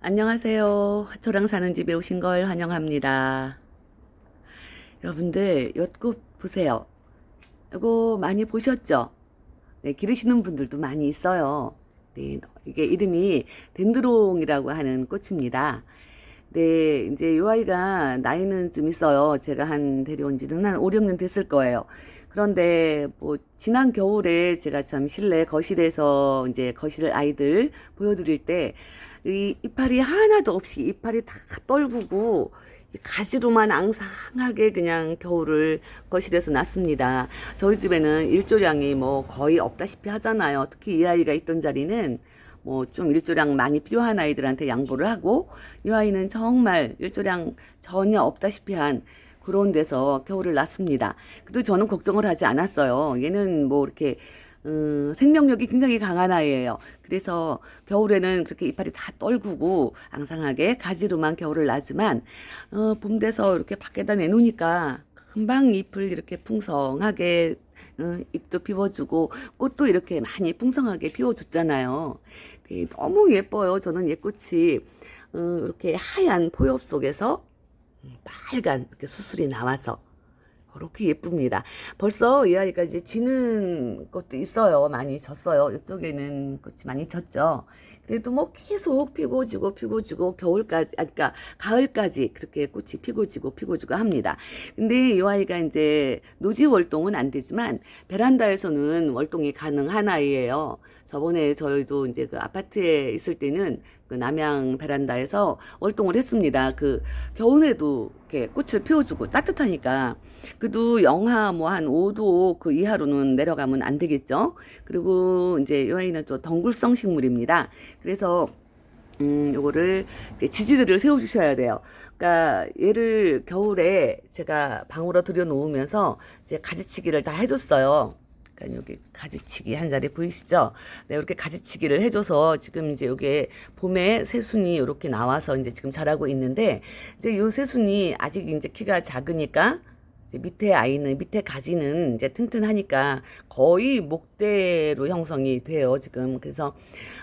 안녕하세요. 하초랑 사는 집에 오신 걸 환영합니다. 여러분들, 엿꽃 보세요. 이거 많이 보셨죠? 네, 기르시는 분들도 많이 있어요. 네, 이게 이름이 덴드롱이라고 하는 꽃입니다. 네, 이제 이 아이가 나이는 좀 있어요. 제가 한 데려온 지는 한 5, 6년 됐을 거예요. 그런데 뭐 지난 겨울에 제가 참 실내 거실에서 이제 거실 아이들 보여드릴 때 이 이파리 하나도 없이 이파리 다 떨구고 이 가지로만 앙상하게 그냥 겨울을 거실에서 났습니다. 저희 집에는 일조량이 뭐 거의 없다시피 하잖아요. 특히 이 아이가 있던 자리는 뭐 좀 일조량 많이 필요한 아이들한테 양보를 하고 이 아이는 정말 일조량 전혀 없다시피 한 그런 데서 겨울을 났습니다. 그래도 저는 걱정을 하지 않았어요. 얘는 뭐 이렇게 음, 생명력이 굉장히 강한 아이예요. 그래서 겨울에는 그렇게 이파리 다 떨구고 앙상하게 가지로만 겨울을 나지만 어, 봄 돼서 이렇게 밖에다 내놓으니까 금방 잎을 이렇게 풍성하게 어, 잎도 피워주고 꽃도 이렇게 많이 풍성하게 피워줬잖아요. 네, 너무 예뻐요. 저는 얘꽃이 어, 이렇게 하얀 포엽 속에서 빨간 이렇게 수술이 나와서 그렇게 예쁩니다. 벌써 이 아이가 이제 지는 것도 있어요. 많이 졌어요. 이쪽에는 꽃이 많이 졌죠. 그래도 뭐 계속 피고 지고 피고 지고 겨울까지, 아, 그러니까 가을까지 그렇게 꽃이 피고 지고 피고 지고 합니다. 근데 이 아이가 이제 노지 월동은 안 되지만 베란다에서는 월동이 가능한 아이예요. 저번에 저희도 이제 그 아파트에 있을 때는 그 남양 베란다에서 월동을 했습니다. 그 겨울에도 이렇게 꽃을 피워주고 따뜻하니까 그래도 영하 뭐 한 5도 그 이하로는 내려가면 안 되겠죠. 그리고 이제 이 아이는 또 덩굴성 식물입니다. 그래서 음, 요거를 지지대를 세워주셔야 돼요. 그러니까 얘를 겨울에 제가 방으로 들여 놓으면서 이제 가지치기를 다 해줬어요. 그러니까 여기 가지치기 한 자리 보이시죠? 네, 이렇게 가지치기를 해줘서 지금 이제 여기에 봄에 새순이 이렇게 나와서 이제 지금 자라고 있는데 이제 요 새순이 아직 이제 키가 작으니까 이제 밑에 아이는 밑에 가지는 이제 튼튼하니까 거의 목대로 형성이 돼요 지금 그래서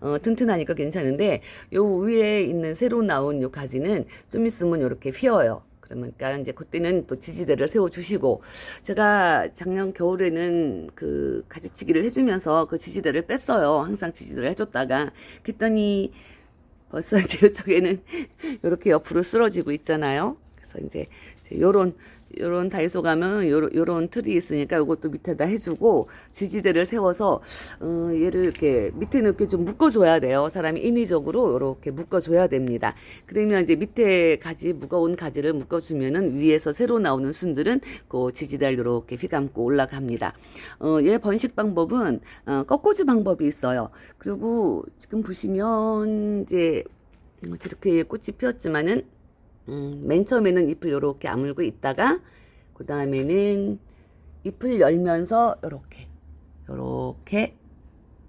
어, 튼튼하니까 괜찮은데 요 위에 있는 새로 나온 요 가지는 좀 있으면 이렇게 휘어요. 그러니까 이제 그때는 또 지지대를 세워 주시고 제가 작년 겨울에는 그 가지치기를 해주면서 그 지지대를 뺐어요. 항상 지지대를 해줬다가 그랬더니 벌써 이제 이쪽에는 이렇게 옆으로 쓰러지고 있잖아요. 그래서 이제 이제 요런 요런 다이소 가면 요런, 요런 틀이 있으니까 요것도 밑에다 해주고 지지대를 세워서 어, 얘를 이렇게 밑에는 이렇게 좀 묶어줘야 돼요. 사람이 인위적으로 이렇게 묶어줘야 됩니다. 그러면 이제 밑에 가지 무거운 가지를 묶어주면은 위에서 새로 나오는 순들은 그 지지대를 이렇게 휘감고 올라갑니다. 어, 얘 번식 방법은 어, 꺾어주 방법이 있어요. 그리고 지금 보시면 이제 어, 저렇게 꽃이 피었지만은 음, 맨 처음에는 잎을 요렇게 아물고 있다가 그 다음에는 잎을 열면서 요렇게 요렇게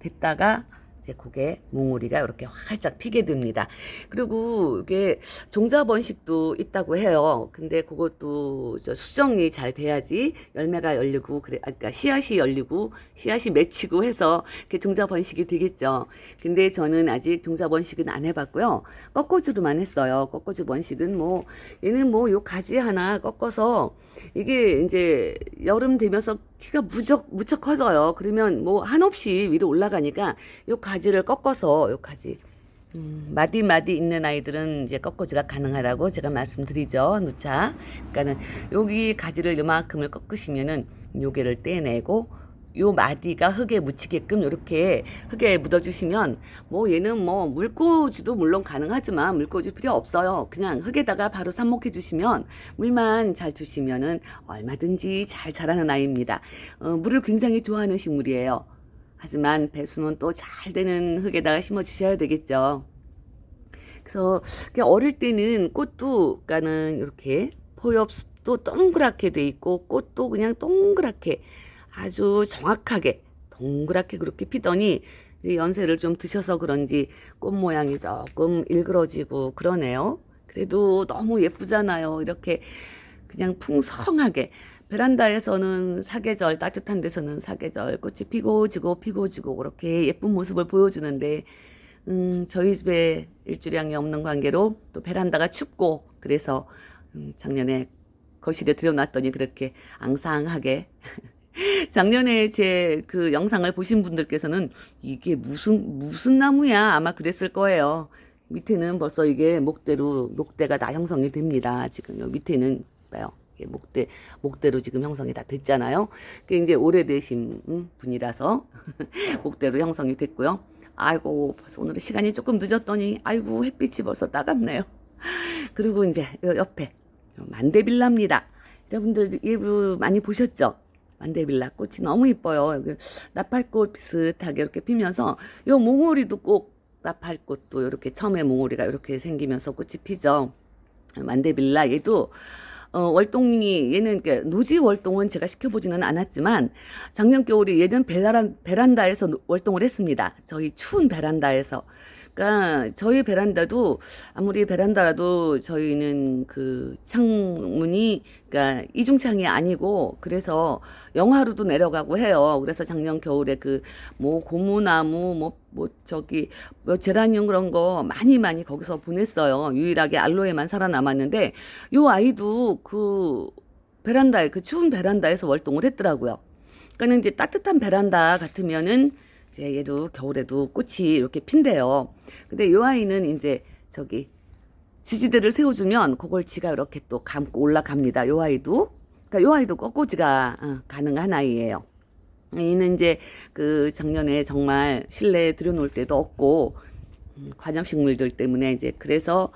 됐다가 이제 그게 몽우리가 이렇게 활짝 피게 됩니다. 그리고 이게 종자 번식도 있다고 해요. 근데 그것도 저 수정이 잘 돼야지 열매가 열리고 그래, 아, 그러니까 씨앗이 열리고 씨앗이 맺히고 해서 이렇게 종자 번식이 되겠죠. 근데 저는 아직 종자 번식은 안 해봤고요. 꺾어주로만 했어요. 꺾어주 번식은 뭐 얘는 뭐 요 가지 하나 꺾어서 이게 이제 여름 되면서 키가 무척 무척 커져요. 그러면 뭐 한없이 위로 올라가니까 요 가지를 꺾어서 요 가지 음, 마디 마디 있는 아이들은 이제 꺾어지가 가능하다고 제가 말씀드리죠. 누차. 그러니까는 여기 가지를 요만큼을 꺾으시면은 요게를 떼내고 요 마디가 흙에 묻히게끔 이렇게 흙에 묻어주시면 뭐 얘는 뭐 물꽂이도 물론 가능하지만 물꽂이 필요 없어요. 그냥 흙에다가 바로 삽목해 주시면 물만 잘 주시면은 얼마든지 잘 자라는 아이입니다. 어, 물을 굉장히 좋아하는 식물이에요. 하지만 배수는 또 잘 되는 흙에다가 심어 주셔야 되겠죠. 그래서 어릴 때는 꽃도 그러니까는 이렇게 포엽도 동그랗게 돼 있고 꽃도 그냥 동그랗게 아주 정확하게 동그랗게 그렇게 피더니 이제 연세를 좀 드셔서 그런지 꽃 모양이 조금 일그러지고 그러네요. 그래도 너무 예쁘잖아요. 이렇게 그냥 풍성하게 베란다에서는 사계절 따뜻한 데서는 사계절 꽃이 피고 지고 피고 지고 그렇게 예쁜 모습을 보여주는데 음, 저희 집에 일주량이 없는 관계로 또 베란다가 춥고 그래서 음, 작년에 거실에 들여놨더니 그렇게 앙상하게 작년에 제 그 영상을 보신 분들께서는 이게 무슨 무슨 나무야 아마 그랬을 거예요. 밑에는 벌써 이게 목대로 목대가 다 형성이 됩니다. 지금 요 밑에는 봐요. 목대 목대로 지금 형성이 다 됐잖아요. 그 이제 오래되신 음, 분이라서 목대로 형성이 됐고요. 아이고 벌써 오늘은 시간이 조금 늦었더니 아이고 햇빛이 벌써 따갑네요. 그리고 이제 요 옆에 만데빌라입니다. 여러분들 예부 많이 보셨죠? 만데빌라 꽃이 너무 이뻐요. 여기 나팔꽃 비슷하게 이렇게 피면서 요 몽오리도 꼭 나팔꽃도 이렇게 처음에 몽오리가 이렇게 생기면서 꽃이 피죠. 만데빌라 얘도 어, 월동이 얘는 노지 월동은 제가 시켜보지는 않았지만 작년 겨울에 얘는 베란, 베란다에서 노- 월동을 했습니다. 저희 추운 베란다에서. 그러니까 저희 베란다도 아무리 베란다라도 저희는 그 창문이 그러니까 이중창이 아니고 그래서 영하로도 내려가고 해요. 그래서 작년 겨울에 그 뭐 고무나무 뭐뭐 저기 뭐 제라늄 그런 거 많이 많이 거기서 보냈어요. 유일하게 알로에만 살아남았는데 요 아이도 그 베란다에 그 추운 베란다에서 월동을 했더라고요. 그러니까 이제 따뜻한 베란다 같으면은 이제 얘도 겨울에도 꽃이 이렇게 핀대요. 근데 요 아이는 이제 저기 지지대를 세워주면 그걸 지가 이렇게 또 감고 올라갑니다. 요 아이도. 그러니까 요 아이도 꺾고지가 어, 가능한 아이예요. 얘는 이제 그 작년에 정말 실내에 들여놓을 데도 없고 음, 관염식물들 때문에 이제 그래서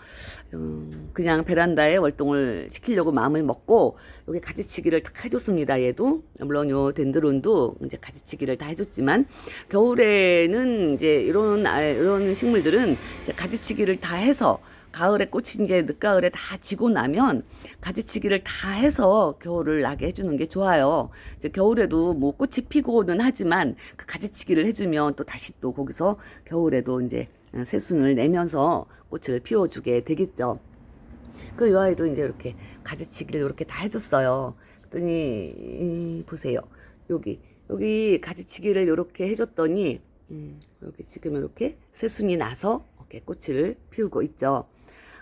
음, 그냥 베란다에 월동을 시키려고 마음을 먹고 여기 가지치기를 다 해줬습니다. 얘도 물론 요 덴드론도 이제 가지치기를 다 해줬지만 겨울에는 이제 이런 아, 이런 식물들은 이제 가지치기를 다 해서 가을에 꽃이 이제 늦가을에 다 지고 나면 가지치기를 다 해서 겨울을 나게 해주는 게 좋아요. 이제 겨울에도 뭐 꽃이 피고는 하지만 그 가지치기를 해주면 또 다시 또 거기서 겨울에도 이제 새순을 내면서 꽃을 피워주게 되겠죠. 그 요 아이도 이제 이렇게 가지치기를 이렇게 다 해줬어요. 그랬더니 이, 보세요. 여기 여기 가지치기를 이렇게 해줬더니 음, 여기 지금 이렇게 새순이 나서 이렇게 꽃을 피우고 있죠.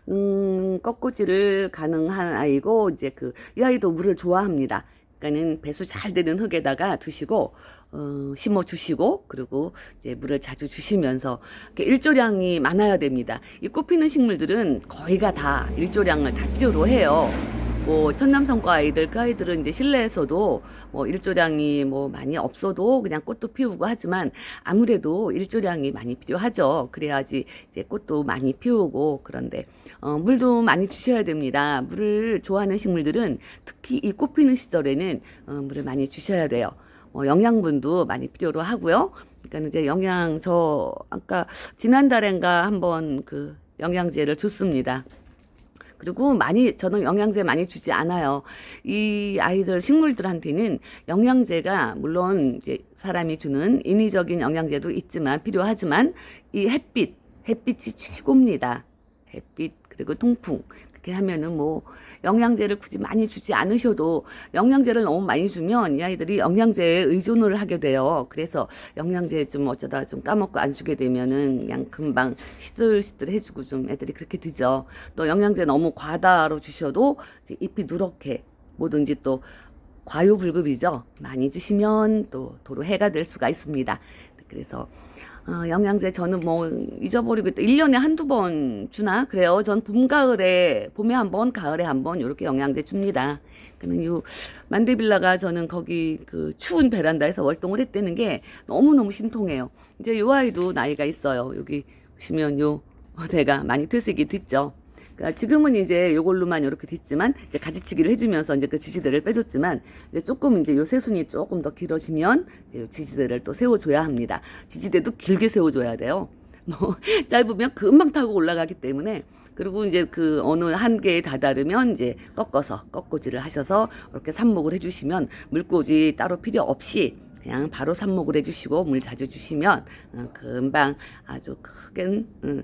음, 꺾꽂이를 가능한 아이고 이제 그 이 아이도 물을 좋아합니다. 그러니까는 배수 잘 되는 흙에다가 두시고 어, 심어 주시고 그리고 이제 물을 자주 주시면서 일조량이 많아야 됩니다. 이 꽃피는 식물들은 거의가 다 일조량을 다 필요로 해요. 뭐 천남성과 아이들 그 아이들은 이제 실내에서도 뭐 일조량이 뭐 많이 없어도 그냥 꽃도 피우고 하지만 아무래도 일조량이 많이 필요하죠. 그래야지 이제 꽃도 많이 피우고 그런데 어, 물도 많이 주셔야 됩니다. 물을 좋아하는 식물들은 특히 이 꽃 피는 시절에는 어, 물을 많이 주셔야 돼요. 어, 영양분도 많이 필요로 하고요. 그러니까 이제 영양 저 아까 지난달엔가 한번 그 영양제를 줬습니다. 그리고 많이 저는 영양제 많이 주지 않아요. 이 아이들 식물들한테는 영양제가 물론 이제 사람이 주는 인위적인 영양제도 있지만 필요하지만 이 햇빛 햇빛이 최고입니다. 햇빛 그리고 통풍 그렇게 하면은 뭐 영양제를 굳이 많이 주지 않으셔도 영양제를 너무 많이 주면 이 아이들이 영양제에 의존을 하게 돼요. 그래서 영양제 좀 어쩌다 좀 까먹고 안 주게 되면은 그냥 금방 시들시들 해주고 좀 애들이 그렇게 되죠. 또 영양제 너무 과다로 주셔도 이제 잎이 누렇게 뭐든지 또 과유불급이죠. 많이 주시면 또 도로 해가 될 수가 있습니다. 그래서 어, 영양제 저는 뭐 잊어버리고 있다. 1년에 한두 번 주나? 그래요. 전 봄, 가을에, 봄에 한 번, 가을에 한 번, 이렇게 영양제 줍니다. 그는 요, 만데빌라가 저는 거기 그 추운 베란다에서 월동을 했다는 게 너무너무 신통해요. 이제 요 아이도 나이가 있어요. 여기 보시면 요, 내가 많이 퇴색이 됐죠. 그러니까 지금은 이제 요걸로만 이렇게 됐지만 이제 가지치기를 해주면서 이제 그 지지대를 빼줬지만 이제 조금 이제 요 새순이 조금 더 길어지면 요 지지대를 또 세워줘야 합니다. 지지대도 길게 세워줘야 돼요. 뭐 짧으면 금방 타고 올라가기 때문에 그리고 이제 그 어느 한계에 다다르면 이제 꺾어서 꺾고지를 하셔서 이렇게 삽목을 해주시면 물꽂이 따로 필요 없이 그냥 바로 삽목을 해주시고 물 자주 주시면 어, 금방 아주 크게 음, 어,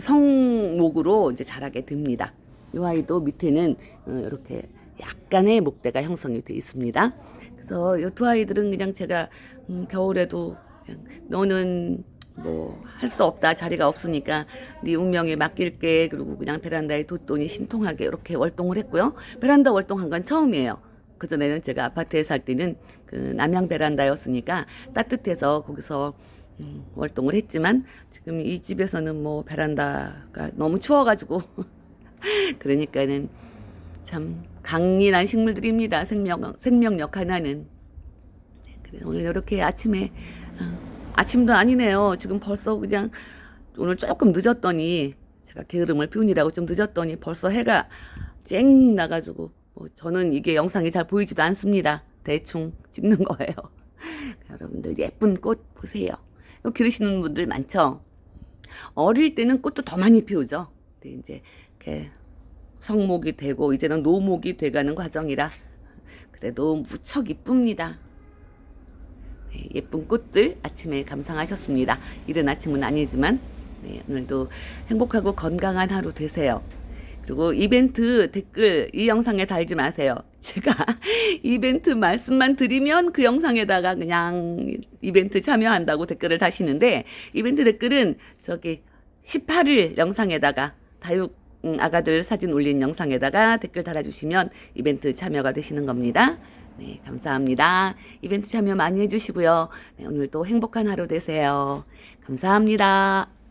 성목으로 이제 자라게 됩니다. 이 아이도 밑에는 어, 이렇게 약간의 목대가 형성이 되어 있습니다. 그래서 이 두 아이들은 그냥 제가 음, 겨울에도 그냥 너는 뭐 할 수 없다 자리가 없으니까 네 운명에 맡길게 그리고 그냥 베란다에 뒀더니 신통하게 이렇게 월동을 했고요 베란다 월동한 건 처음이에요 그 전에는 제가 아파트에 살 때는 그 남양 베란다였으니까 따뜻해서 거기서 음, 월동을 했지만 지금 이 집에서는 뭐 베란다가 너무 추워가지고 그러니까는 참 강인한 식물들입니다 생명 생명력 하나는 네, 그래 오늘 이렇게 아침에 어, 아침도 아니네요. 지금 벌써 그냥 오늘 조금 늦었더니 제가 게으름을 피우느라고 좀 늦었더니 벌써 해가 쨍 나가지고 뭐 저는 이게 영상이 잘 보이지도 않습니다. 대충 찍는 거예요. 여러분들 예쁜 꽃 보세요. 기르시는 분들 많죠. 어릴 때는 꽃도 더 많이 피우죠. 근데 이제 이렇게 성목이 되고 이제는 노목이 돼가는 과정이라 그래도 무척 이쁩니다. 네, 예쁜 꽃들 아침에 감상하셨습니다. 이른 아침은 아니지만 네, 오늘도 행복하고 건강한 하루 되세요. 그리고 이벤트 댓글 이 영상에 달지 마세요. 제가 이벤트 말씀만 드리면 그 영상에다가 그냥 이벤트 참여한다고 댓글을 다시는데 이벤트 댓글은 저기 18일 영상에다가 다육 음, 아가들 사진 올린 영상에다가 댓글 달아주시면 이벤트 참여가 되시는 겁니다. 네, 감사합니다. 이벤트 참여 많이 해주시고요. 네, 오늘도 행복한 하루 되세요. 감사합니다.